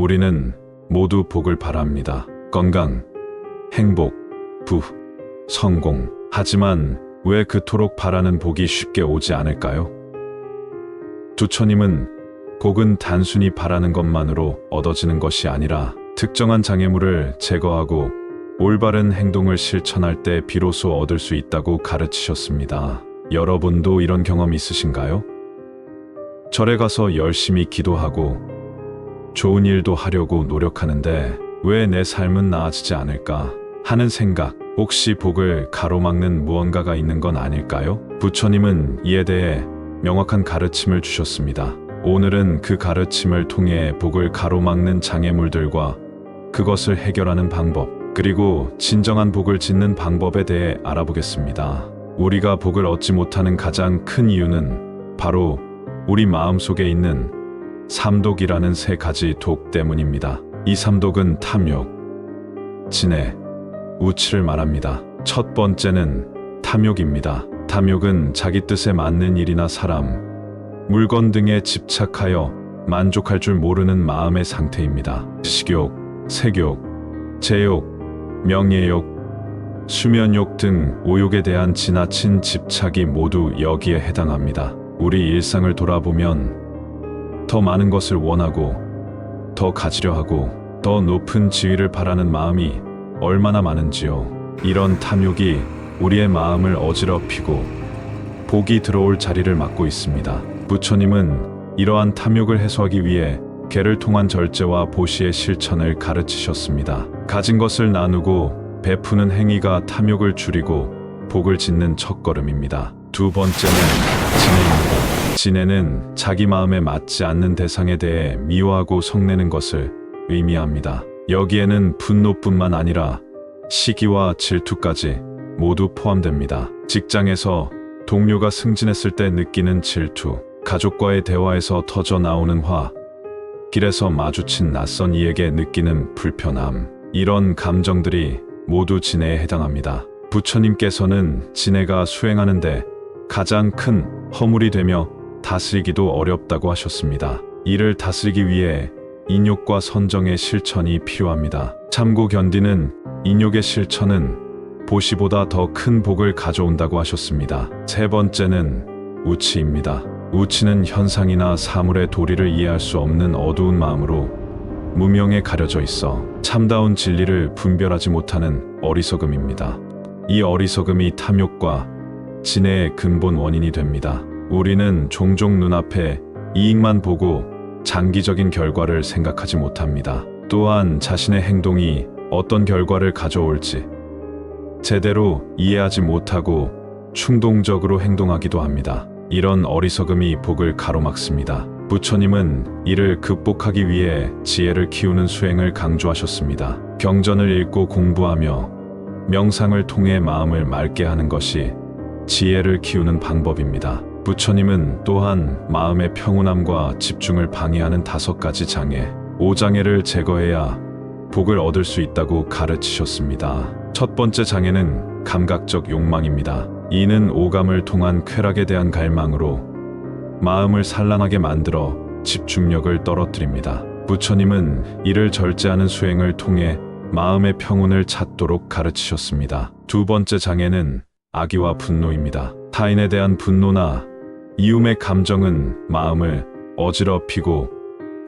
우리는 모두 복을 바랍니다. 건강, 행복, 부, 성공. 하지만 왜 그토록 바라는 복이 쉽게 오지 않을까요? 두처님은 복은 단순히 바라는 것만으로 얻어지는 것이 아니라 특정한 장애물을 제거하고 올바른 행동을 실천할 때 비로소 얻을 수 있다고 가르치셨습니다. 여러분도 이런 경험 있으신가요? 절에 가서 열심히 기도하고 좋은 일도 하려고 노력하는데 왜 내 삶은 나아지지 않을까 하는 생각, 혹시 복을 가로막는 무언가가 있는 건 아닐까요? 부처님은 이에 대해 명확한 가르침을 주셨습니다. 오늘은 그 가르침을 통해 복을 가로막는 장애물들과 그것을 해결하는 방법, 그리고 진정한 복을 짓는 방법에 대해 알아보겠습니다. 우리가 복을 얻지 못하는 가장 큰 이유는 바로 우리 마음 속에 있는 삼독이라는 세 가지 독 때문입니다. 이 삼독은 탐욕, 진해, 우치를 말합니다. 첫 번째는 탐욕입니다. 탐욕은 자기 뜻에 맞는 일이나 사람, 물건 등에 집착하여 만족할 줄 모르는 마음의 상태입니다. 식욕, 색욕, 제욕, 명예욕, 수면욕 등 오욕에 대한 지나친 집착이 모두 여기에 해당합니다. 우리 일상을 돌아보면 더 많은 것을 원하고 더 가지려 하고 더 높은 지위를 바라는 마음이 얼마나 많은지요. 이런 탐욕이 우리의 마음을 어지럽히고 복이 들어올 자리를 막고 있습니다. 부처님은 이러한 탐욕을 해소하기 위해 개를 통한 절제와 보시의 실천을 가르치셨습니다. 가진 것을 나누고 베푸는 행위가 탐욕을 줄이고 복을 짓는 첫걸음입니다. 두 번째는 진해입니다. 진해는 자기 마음에 맞지 않는 대상에 대해 미워하고 성내는 것을 의미합니다. 여기에는 분노뿐만 아니라 시기와 질투까지 모두 포함됩니다. 직장에서 동료가 승진했을 때 느끼는 질투, 가족과의 대화에서 터져 나오는 화, 길에서 마주친 낯선 이에게 느끼는 불편함, 이런 감정들이 모두 진해에 해당합니다. 부처님께서는 진해가 수행하는데 가장 큰 허물이 되며 다스리기도 어렵다고 하셨습니다. 이를 다스리기 위해 인욕과 선정의 실천이 필요합니다. 참고 견디는 인욕의 실천은 보시보다 더 큰 복을 가져온다고 하셨습니다. 세 번째는 우치입니다. 우치는 현상이나 사물의 도리를 이해할 수 없는 어두운 마음으로 무명에 가려져 있어 참다운 진리를 분별하지 못하는 어리석음입니다. 이 어리석음이 탐욕과 진해의 근본 원인이 됩니다. 우리는 종종 눈앞에 이익만 보고 장기적인 결과를 생각하지 못합니다. 또한 자신의 행동이 어떤 결과를 가져올지 제대로 이해하지 못하고 충동적으로 행동하기도 합니다. 이런 어리석음이 복을 가로막습니다. 부처님은 이를 극복하기 위해 지혜를 키우는 수행을 강조하셨습니다. 경전을 읽고 공부하며 명상을 통해 마음을 맑게 하는 것이 지혜를 키우는 방법입니다. 부처님은 또한 마음의 평온함과 집중을 방해하는 다섯 가지 장애, 오장애를 제거해야 복을 얻을 수 있다고 가르치셨습니다. 첫 번째 장애는 감각적 욕망입니다. 이는 오감을 통한 쾌락에 대한 갈망으로 마음을 산란하게 만들어 집중력을 떨어뜨립니다. 부처님은 이를 절제하는 수행을 통해 마음의 평온을 찾도록 가르치셨습니다. 두 번째 장애는 악의와 분노입니다. 타인에 대한 분노나 이움의 감정은 마음을 어지럽히고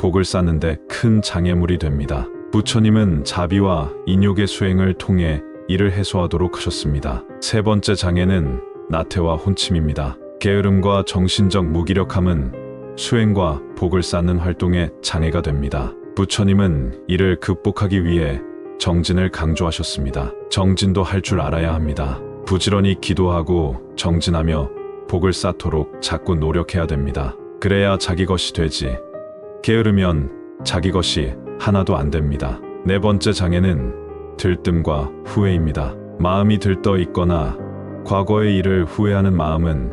복을 쌓는데 큰 장애물이 됩니다. 부처님은 자비와 인욕의 수행을 통해 이를 해소하도록 하셨습니다. 세 번째 장애는 나태와 혼침입니다. 게으름과 정신적 무기력함은 수행과 복을 쌓는 활동에 장애가 됩니다. 부처님은 이를 극복하기 위해 정진을 강조하셨습니다. 정진도 할 줄 알아야 합니다. 부지런히 기도하고 정진하며 복을 쌓도록 자꾸 노력해야 됩니다. 그래야 자기 것이 되지. 게으르면 자기 것이 하나도 안 됩니다. 네 번째 장애는 들뜸과 후회입니다. 마음이 들떠 있거나 과거의 일을 후회하는 마음은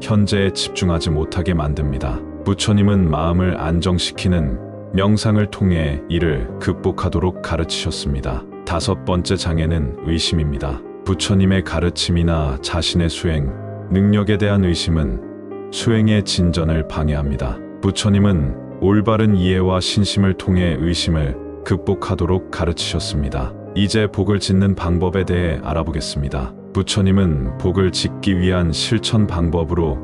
현재에 집중하지 못하게 만듭니다. 부처님은 마음을 안정시키는 명상을 통해 이를 극복하도록 가르치셨습니다. 다섯 번째 장애는 의심입니다. 부처님의 가르침이나 자신의 수행, 능력에 대한 의심은 수행의 진전을 방해합니다. 부처님은 올바른 이해와 신심을 통해 의심을 극복하도록 가르치셨습니다. 이제 복을 짓는 방법에 대해 알아보겠습니다. 부처님은 복을 짓기 위한 실천 방법으로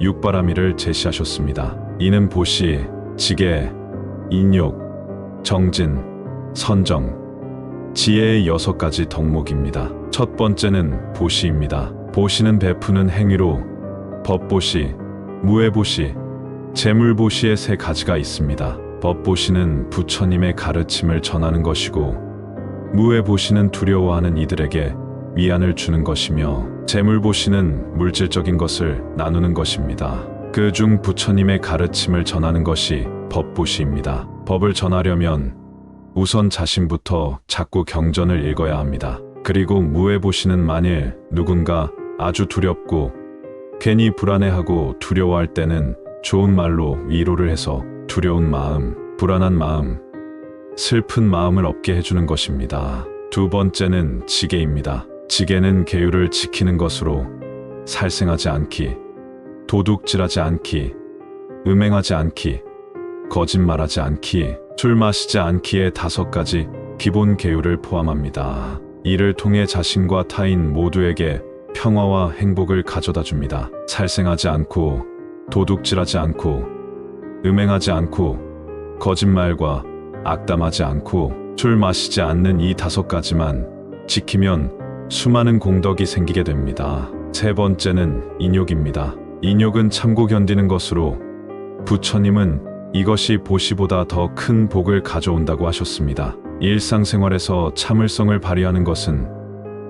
육바라미를 제시하셨습니다. 이는 보시, 지계, 인욕, 정진, 선정, 지혜의 여섯 가지 덕목입니다. 첫 번째는 보시입니다. 보시는 베푸는 행위로 법보시, 무해보시, 재물보시의 세 가지가 있습니다. 법보시는 부처님의 가르침을 전하는 것이고 무해보시는 두려워하는 이들에게 위안을 주는 것이며 재물보시는 물질적인 것을 나누는 것입니다. 그 중 부처님의 가르침을 전하는 것이 법보시입니다. 법을 전하려면 우선 자신부터 자꾸 경전을 읽어야 합니다. 그리고 무해보시는 만일 누군가 아주 두렵고 괜히 불안해하고 두려워할 때는 좋은 말로 위로를 해서 두려운 마음, 불안한 마음, 슬픈 마음을 없게 해주는 것입니다. 두 번째는 지계입니다. 지계는 계율을 지키는 것으로 살생하지 않기, 도둑질하지 않기, 음행하지 않기, 거짓말하지 않기, 술 마시지 않기의 다섯 가지 기본 계율을 포함합니다. 이를 통해 자신과 타인 모두에게 평화와 행복을 가져다 줍니다. 살생하지 않고, 도둑질하지 않고, 음행하지 않고, 거짓말과 악담하지 않고, 술 마시지 않는 이 다섯 가지만 지키면 수많은 공덕이 생기게 됩니다. 세 번째는 인욕입니다. 인욕은 참고 견디는 것으로 부처님은 이것이 보시보다 더 큰 복을 가져온다고 하셨습니다. 일상생활에서 참을성을 발휘하는 것은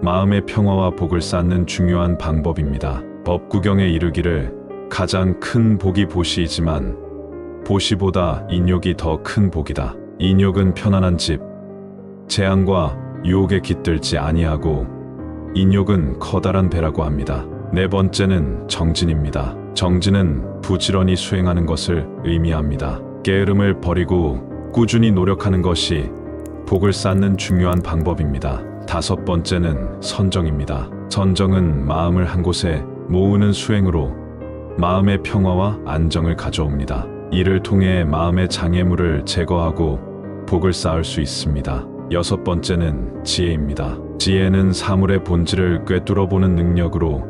마음의 평화와 복을 쌓는 중요한 방법입니다. 법구경에 이르기를 가장 큰 복이 보시이지만 보시보다 인욕이 더 큰 복이다. 인욕은 편안한 집, 재앙과 유혹에 깃들지 아니하고 인욕은 커다란 배라고 합니다. 네 번째는 정진입니다. 정진은 부지런히 수행하는 것을 의미합니다. 게으름을 버리고 꾸준히 노력하는 것이 복을 쌓는 중요한 방법입니다. 다섯 번째는 선정입니다. 선정은 마음을 한 곳에 모으는 수행으로 마음의 평화와 안정을 가져옵니다. 이를 통해 마음의 장애물을 제거하고 복을 쌓을 수 있습니다. 여섯 번째는 지혜입니다. 지혜는 사물의 본질을 꿰뚫어 보는 능력으로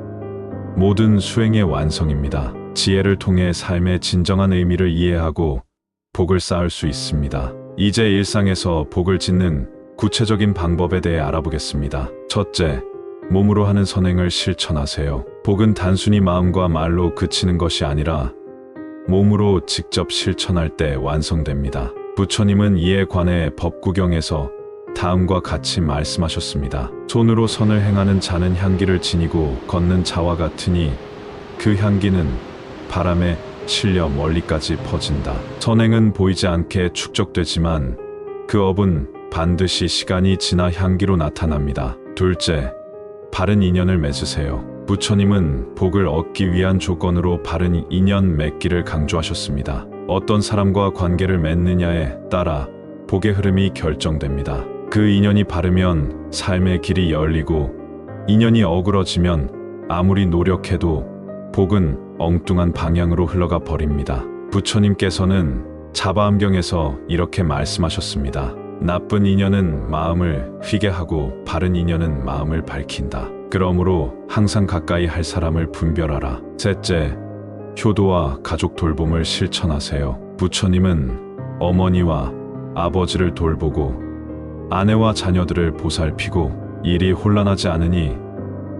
모든 수행의 완성입니다. 지혜를 통해 삶의 진정한 의미를 이해하고 복을 쌓을 수 있습니다. 이제 일상에서 복을 짓는 구체적인 방법에 대해 알아보겠습니다. 첫째, 몸으로 하는 선행을 실천하세요. 복은 단순히 마음과 말로 그치는 것이 아니라 몸으로 직접 실천할 때 완성됩니다. 부처님은 이에 관해 법구경에서 다음과 같이 말씀하셨습니다. 손으로 선을 행하는 자는 향기를 지니고 걷는 자와 같으니 그 향기는 바람에 실려 멀리까지 퍼진다. 선행은 보이지 않게 축적되지만 그 업은 반드시 시간이 지나 향기로 나타납니다. 둘째, 바른 인연을 맺으세요. 부처님은 복을 얻기 위한 조건으로 바른 인연 맺기를 강조하셨습니다. 어떤 사람과 관계를 맺느냐에 따라 복의 흐름이 결정됩니다. 그 인연이 바르면 삶의 길이 열리고 인연이 어그러지면 아무리 노력해도 복은 엉뚱한 방향으로 흘러가 버립니다. 부처님께서는 자바암경에서 이렇게 말씀하셨습니다. 나쁜 인연은 마음을 휘게 하고 바른 인연은 마음을 밝힌다. 그러므로 항상 가까이 할 사람을 분별하라. 셋째, 효도와 가족 돌봄을 실천하세요. 부처님은 어머니와 아버지를 돌보고 아내와 자녀들을 보살피고 일이 혼란하지 않으니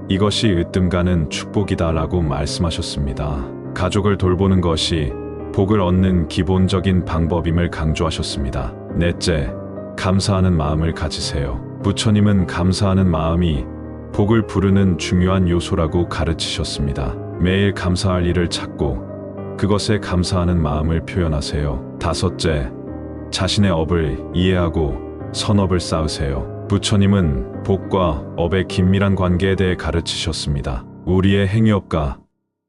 이것이 으뜸가는 축복이다 라고 말씀하셨습니다. 가족을 돌보는 것이 복을 얻는 기본적인 방법임을 강조하셨습니다. 넷째, 감사하는 마음을 가지세요. 부처님은 감사하는 마음이 복을 부르는 중요한 요소라고 가르치셨습니다. 매일 감사할 일을 찾고 그것에 감사하는 마음을 표현하세요. 다섯째, 자신의 업을 이해하고 선업을 쌓으세요. 부처님은 복과 업의 긴밀한 관계에 대해 가르치셨습니다. 우리의 행위업과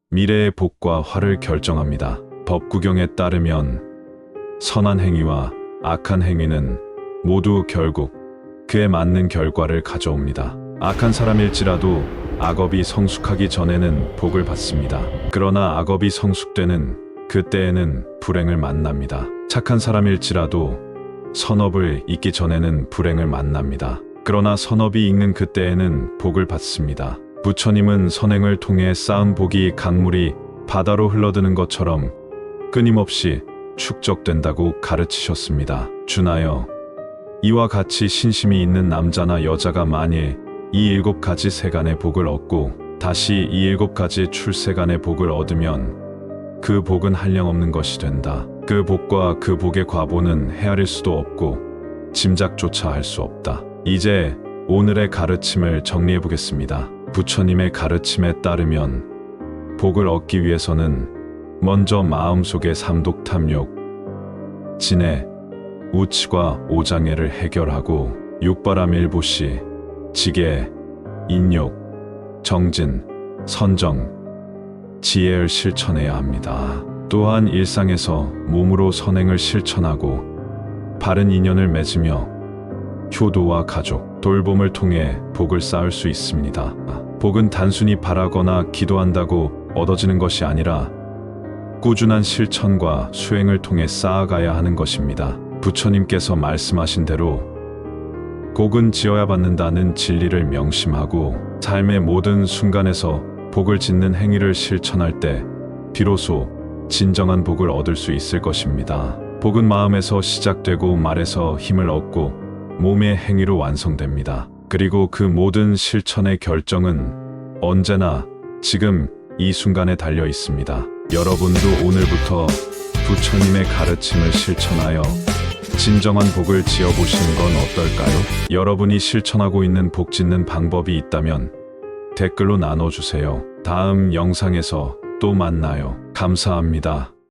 미래의 복과 화를 결정합니다. 법구경에 따르면 선한 행위와 악한 행위는 모두 결국 그에 맞는 결과를 가져옵니다. 악한 사람일지라도 악업이 성숙하기 전에는 복을 받습니다. 그러나 악업이 성숙되는 그때에는 불행을 만납니다. 착한 사람일지라도 선업을 잊기 전에는 불행을 만납니다. 그러나 선업이 익는 그때에는 복을 받습니다. 부처님은 선행을 통해 쌓은 복이 강물이 바다로 흘러드는 것처럼 끊임없이 축적된다고 가르치셨습니다. 준하여 이와 같이 신심이 있는 남자나 여자가 만일 이 일곱 가지 세간의 복을 얻고 다시 이 일곱 가지 출세간의 복을 얻으면 그 복은 한량없는 것이 된다. 그 복과 그 복의 과보는 헤아릴 수도 없고 짐작조차 할 수 없다. 이제 오늘의 가르침을 정리해 보겠습니다. 부처님의 가르침에 따르면 복을 얻기 위해서는 먼저 마음속의 삼독 탐욕, 진해, 우치과 오장애를 해결하고 육바람 일보시, 지계, 인욕, 정진, 선정, 지혜를 실천해야 합니다. 또한 일상에서 몸으로 선행을 실천하고 바른 인연을 맺으며 효도와 가족, 돌봄을 통해 복을 쌓을 수 있습니다. 복은 단순히 바라거나 기도한다고 얻어지는 것이 아니라 꾸준한 실천과 수행을 통해 쌓아가야 하는 것입니다. 부처님께서 말씀하신 대로 복은 지어야 받는다는 진리를 명심하고 삶의 모든 순간에서 복을 짓는 행위를 실천할 때 비로소 진정한 복을 얻을 수 있을 것입니다. 복은 마음에서 시작되고 말에서 힘을 얻고 몸의 행위로 완성됩니다. 그리고 그 모든 실천의 결정은 언제나 지금 이 순간에 달려 있습니다. 여러분도 오늘부터 부처님의 가르침을 실천하여 진정한 복을 지어보시는 건 어떨까요? 여러분이 실천하고 있는 복 짓는 방법이 있다면 댓글로 나눠주세요. 다음 영상에서 또 만나요. 감사합니다.